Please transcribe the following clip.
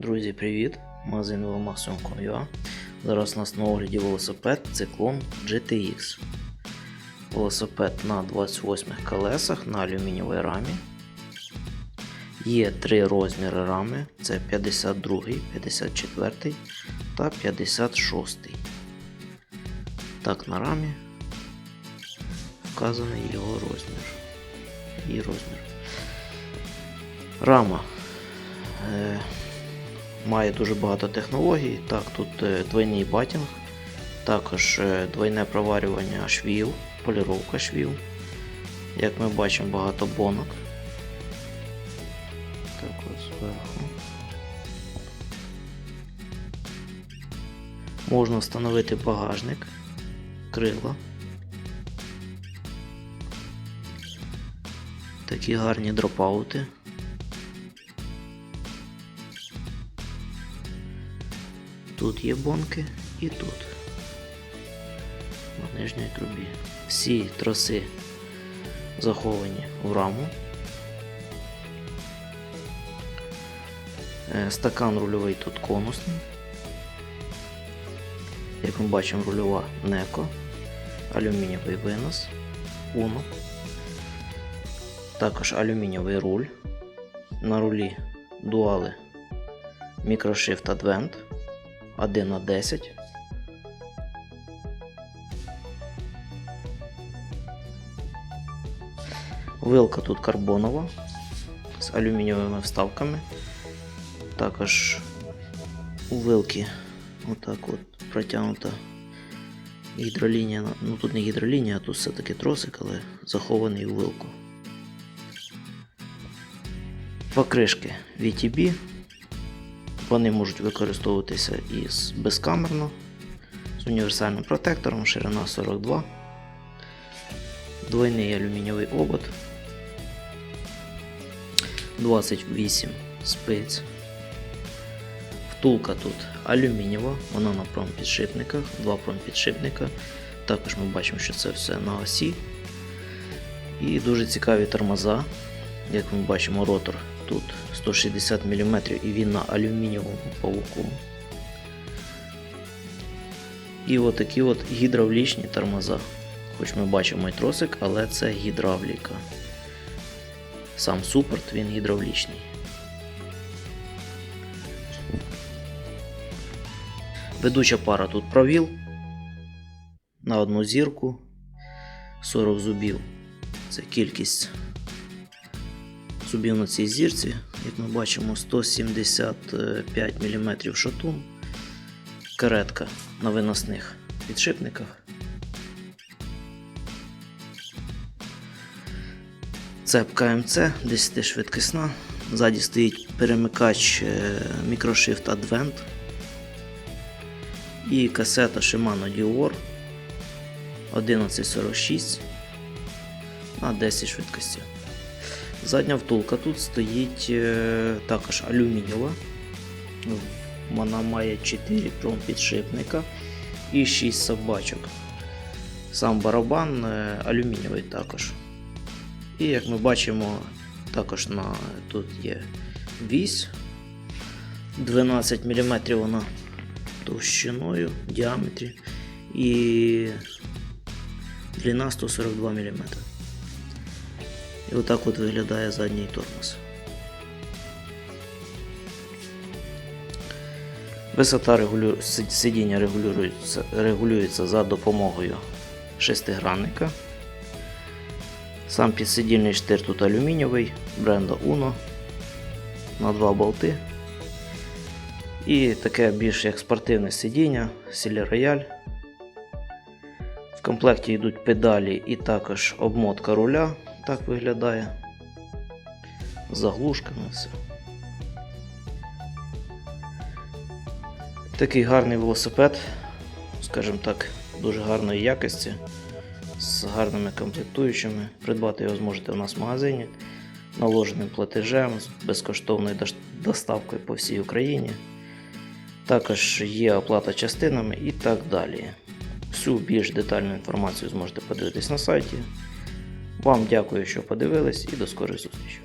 Друзі, привіт! Магазин Веломаксимум.ua Зараз у нас на огляді велосипед Циклон GTX. Велосипед на 28 колесах на алюмінієвій рамі. Є три розміри рами: це 52, 54 та 56. Так, на рамі вказаний його розмір. Її розмір. Рама. Має дуже багато технологій. Так, тут е, двойний батінг, також е, двойне проварювання швів, поліровка швів. Як ми бачимо, багато бонок. Так от зверху. Можна встановити багажник, крила. Такі гарні дропаути. Тут є бонки і тут. На нижній трубі. Всі троси заховані в раму. Е, Стакан рульовий тут конусний. Як ми бачимо, рульова неко, алюмінієвий винос, Uno. Також алюмінієвий руль. На рулі дуали Microshift Advent 1 на 10. Вилка тут карбонова з алюмінієвими вставками. Також у вилки отак от протягнута гідролінія. Ну тут не гідролінія, а тут все-таки тросик, але захований у вилку. Покришки VTB. Вони можуть використовуватися і безкамерно, з універсальним протектором, ширина 42, двойний алюмінієвий обод, 28 спиць. Втулка тут алюмінієва, вона на промпідшипниках, два промпідшипника. Також ми бачимо, що це все на осі. І дуже цікаві тормоза. Як ми бачимо, ротор тут 160 мм і він на алюмінієвому павуку. І отакі от гідравлічні тормоза. Хоч ми бачимо і тросик, але це гідравліка. Сам супорт він гідравлічний. Ведуча пара тут провіл на одну зірку 40 зубів. Це кількість зубів на цій зірці, як ми бачимо, 175 мм шатун, каретка на виносних підшипниках. Цепка МЦ 10 швидкісна. Ззаді стоїть перемикач е, Microshift Advent і касета Shimano Dior 1146 на 10 швидкостів. Задня втулка тут стоїть е, також алюмінієва. Вона має 4 промпідшипника і 6 собачок. Сам барабан е, алюмінієвий також. І як ми бачимо, також на, тут є вісь 12 мм вона товщиною в діаметрі і длина 142 мм. І отак от виглядає задній тормоз. Висота регулю... сидіння регулюється, регулюється за допомогою шестигранника. Сам підсидільний штир тут алюмінієвий, бренда Uno на два болти. І таке більш як спортивне сидіння, Сілі Рояль. В комплекті йдуть педалі і також обмотка руля. Так виглядає. З заглушками все. Такий гарний велосипед, скажімо так, дуже гарної якості, з гарними комплектуючими. Придбати його зможете у нас в магазині, наложеним платежем, з безкоштовною доставкою по всій Україні. Також є оплата частинами і так далі. Всю більш детальну інформацію зможете подивитись на сайті. Вам дякую, що подивились, і до скорої зустрічі.